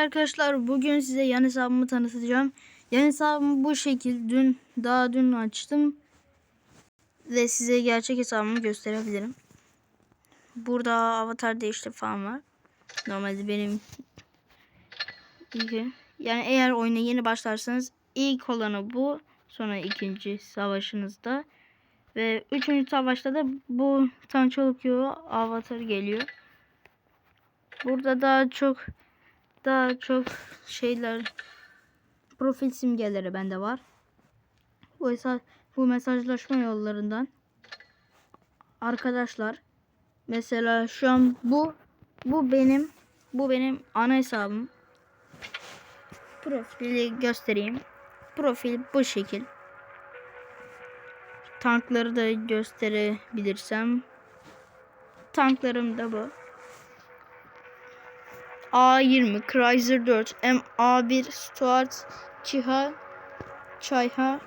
arkadaşlar. Bugün size yan hesabımı tanıtacağım. Yan hesabımı bu şekil dün daha dün açtım. Ve size gerçek hesabımı gösterebilirim. Burada avatar değiştir falan var. Normalde benim. Yani eğer oyuna yeni başlarsanız ilk olanı bu. Sonra ikinci savaşınızda. Ve üçüncü savaşta da bu Tançolukyo avatarı geliyor. Burada daha çok daha çok şeyler profil simgeleri bende var. Bu bu mesajlaşma yollarından arkadaşlar mesela şu an bu bu benim bu benim ana hesabım. Profili göstereyim. Profil bu şekil. Tankları da gösterebilirsem. Tanklarım da bu. A20, Chrysler 4, MA1, Stuart, Çiha, Çayha,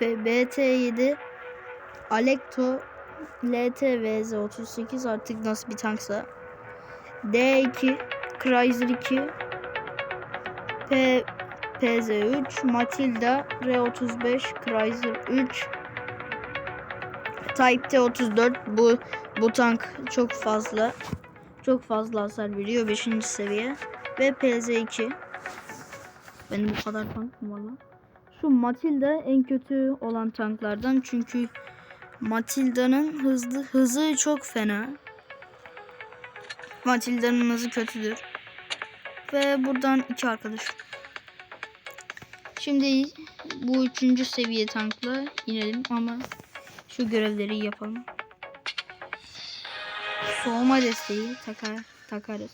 BT7, Alekto, LTVZ 38 artık nasıl bir tanksa. D2, Chrysler 2, P, PZ3, Matilda, R35, Chrysler 3, Type T34 bu bu tank çok fazla çok fazla hasar veriyor 5. seviye ve PZ2 benim bu kadar tank mı? Şu Matilda en kötü olan tanklardan çünkü Matilda'nın hızlı hızı çok fena. Matilda'nın hızı kötüdür. Ve buradan iki arkadaş. Şimdi bu üçüncü seviye tankla inelim ama şu görevleri yapalım. Soğuma desteği takar, takarız.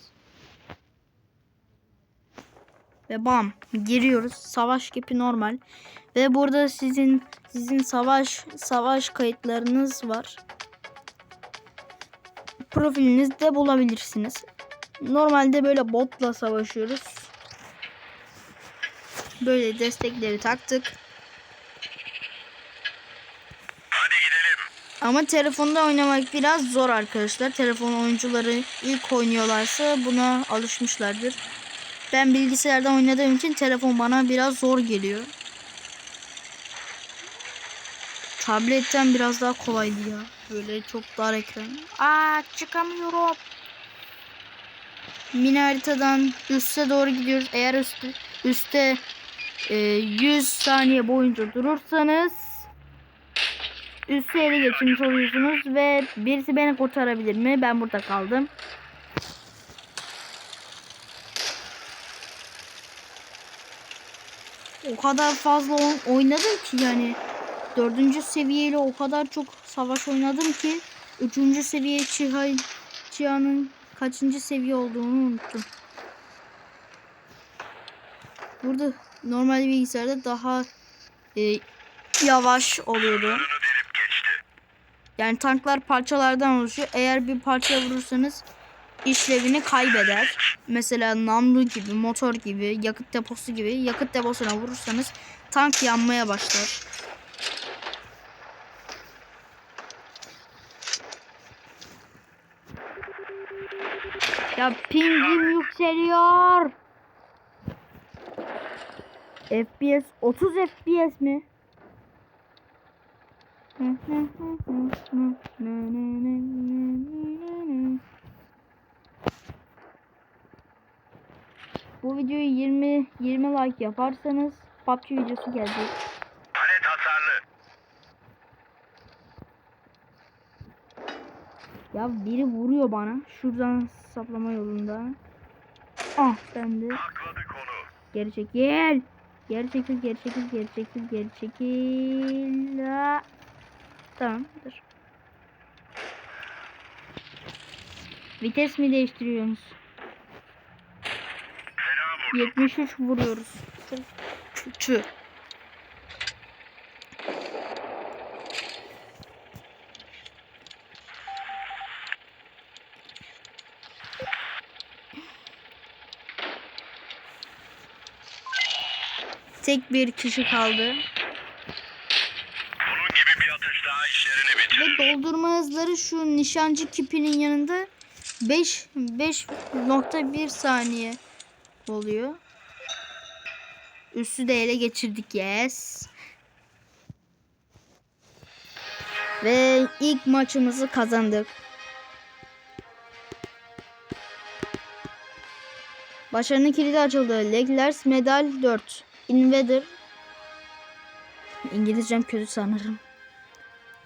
Ve bam giriyoruz. Savaş gibi normal. Ve burada sizin sizin savaş savaş kayıtlarınız var. Profilinizde bulabilirsiniz. Normalde böyle botla savaşıyoruz. Böyle destekleri taktık. Ama telefonda oynamak biraz zor arkadaşlar. Telefon oyuncuları ilk oynuyorlarsa buna alışmışlardır. Ben bilgisayarda oynadığım için telefon bana biraz zor geliyor. Tabletten biraz daha kolaydı ya. Böyle çok dar ekran. Aa çıkamıyorum. Mini haritadan üste doğru gidiyoruz. Eğer üstte, üstte e, 100 saniye boyunca durursanız üstü ele geçirmiş oluyorsunuz ve birisi beni kurtarabilir mi? Ben burada kaldım. O kadar fazla oynadım ki yani dördüncü seviyeyle o kadar çok savaş oynadım ki üçüncü seviye Çiha Çiha'nın kaçıncı seviye olduğunu unuttum. Burada normal bilgisayarda daha e, yavaş oluyordu. Yani tanklar parçalardan oluşuyor. Eğer bir parça vurursanız işlevini kaybeder. Mesela namlu gibi, motor gibi, yakıt deposu gibi yakıt deposuna vurursanız tank yanmaya başlar. Ya pingim yükseliyor. FPS 30 FPS mi? Bu videoyu 20 20 like yaparsanız PUBG videosu gelecek. Palet hasarlı. Ya biri vuruyor bana şuradan saplama yolunda. Ah ben de geri çekil. Geri çekil, geri çekil, geri çekil, geri çekil. Aa. Tamam, dur. Vites mi değiştiriyorsunuz? Fena vurdu. 73 vuruyoruz. Çü. Tek bir kişi kaldı. Bunun gibi bir atış daha işlerini bitirir. Ve doldurma hızları şu nişancı kipinin yanında 5 5.1 saniye. oluyor. Üstü de ele geçirdik yes. Ve ilk maçımızı kazandık. Başarının kilidi açıldı. Leglers Medal 4. Invader. İngilizcem kötü sanırım.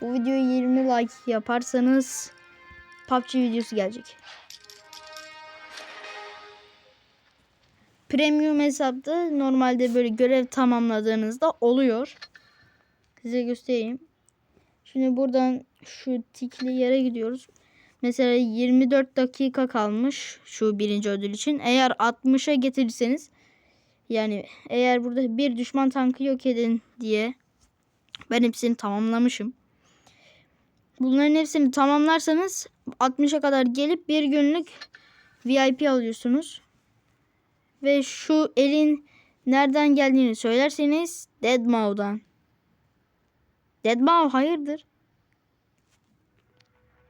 Bu videoyu 20 like yaparsanız PUBG videosu gelecek. Premium hesapta normalde böyle görev tamamladığınızda oluyor. Size göstereyim. Şimdi buradan şu tikli yere gidiyoruz. Mesela 24 dakika kalmış şu birinci ödül için. Eğer 60'a getirirseniz yani eğer burada bir düşman tankı yok edin diye ben hepsini tamamlamışım. Bunların hepsini tamamlarsanız 60'a kadar gelip bir günlük VIP alıyorsunuz. Ve şu elin nereden geldiğini söylerseniz Deadmau''dan. Deadmau' hayırdır?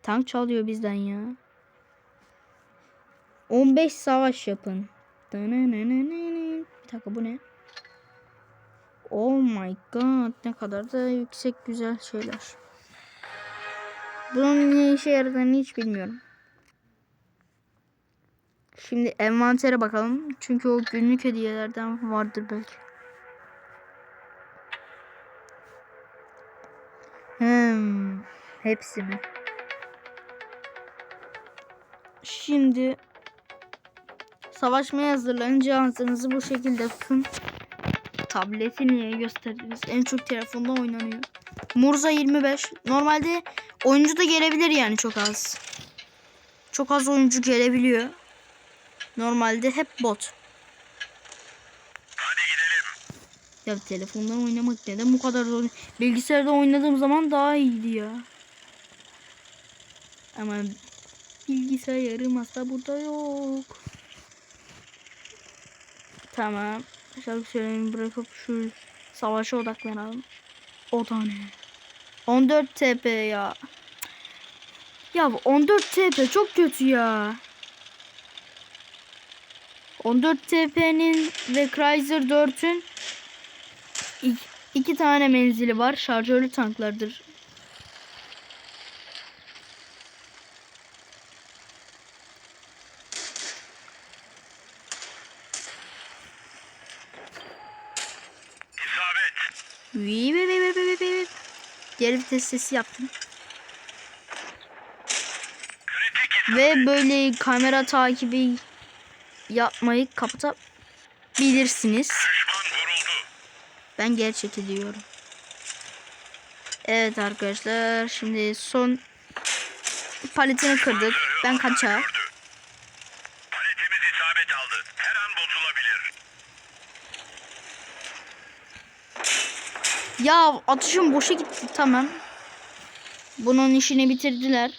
Tank çalıyor bizden ya. 15 savaş yapın. Bir dakika bu ne? Oh my god ne kadar da yüksek güzel şeyler. Bunun ne işe yaradığını hiç bilmiyorum. Şimdi envantere bakalım. Çünkü o günlük hediyelerden vardır belki. Hmm, hepsi mi? Şimdi savaşmaya hazırlanın. Cihazınızı bu şekilde tutun. Tableti niye gösterdiniz? En çok telefonda oynanıyor. Murza 25. Normalde oyuncu da gelebilir yani çok az. Çok az oyuncu gelebiliyor. Normalde hep bot. Hadi gidelim. Ya telefondan oynamak neden bu kadar zor? Bilgisayarda oynadığım zaman daha iyiydi ya. Ama bilgisayarım asla burada yok. Tamam. Şarkı söylemeyi bırakıp şu savaşa odaklanalım. O da ne? 14 TP ya. Ya bu 14 TP çok kötü ya. 14 TP'nin ve Chrysler 4'ün İki, iki tane menzili var. Şarjörlü tanklardır. İsabet. Vii Geri vites sesi yaptım. Ve böyle kamera takibi yapmayı kapatabilirsiniz. Ben geri çekiliyorum. Evet arkadaşlar. Şimdi son paletini kırdık. Ben kaça? Ya atışım boşa gitti tamam. Bunun işini bitirdiler.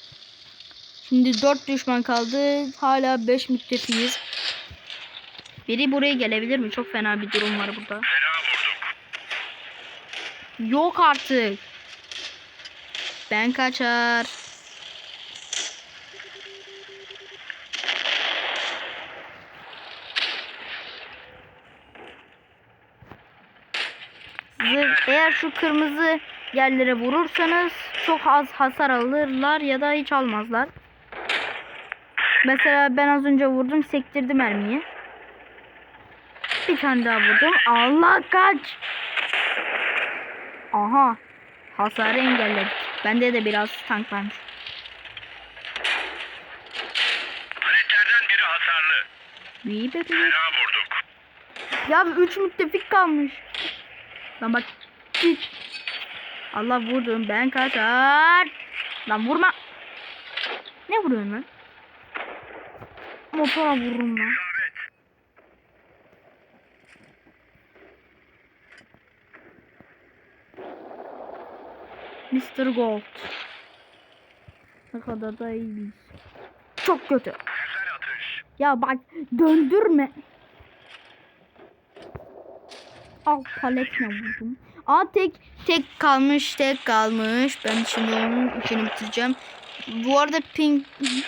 Şimdi 4 düşman kaldı. Hala 5 müttefiyiz. Biri buraya gelebilir mi? Çok fena bir durum var burada. Yok artık. Ben kaçar. Zırh, eğer şu kırmızı yerlere vurursanız çok az hasar alırlar ya da hiç almazlar. Mesela ben az önce vurdum sektirdi mermiyi. Bir tane daha vurdum. Allah kaç. Aha. Hasarı engelledik. Bende de biraz tank varmış. Paletlerden biri hasarlı. İyi be. Fena vurduk. Ya 3 müttefik kalmış. Lan bak. Git. Allah vurdum ben kaçar. Lan vurma. Ne vuruyorsun lan? Motora vururum lan. Mr. Gold. Ne kadar da iyiyiz. Çok kötü. Ya bak döndürme. Al paletle vurdum. Aa tek tek kalmış tek kalmış. Ben şimdi onun işini bitireceğim. Bu arada ping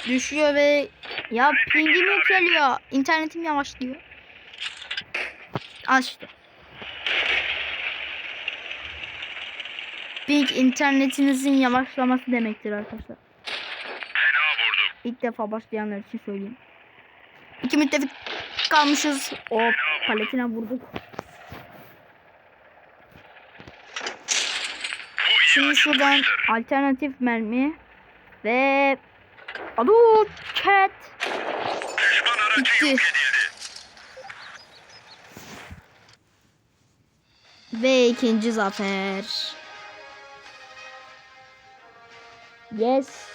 düşüyor ve ya pingim yükseliyor. İnternetim yavaşlıyor. Açtı. Ping internetinizin yavaşlaması demektir arkadaşlar. İlk defa başlayanlar için söyleyeyim. İki müttefik kalmışız. O paletine vurduk. Bu iyi Şimdi şuradan alternatif mermi ve Alo chat. Düşman aracı Bitti. yok edildi. Ve ikinci zafer. Yes.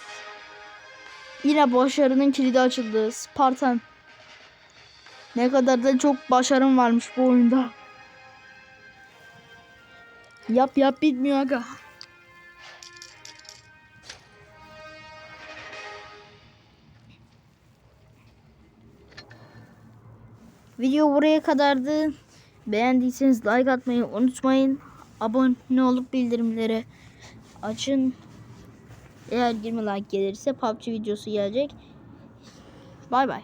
Yine başarının kilidi açıldı. Spartan. Ne kadar da çok başarım varmış bu oyunda. Yap yap bitmiyor aga. Video buraya kadardı. Beğendiyseniz like atmayı unutmayın. Abone olup bildirimleri açın. Eğer 20 like gelirse PUBG videosu gelecek. Bay bay.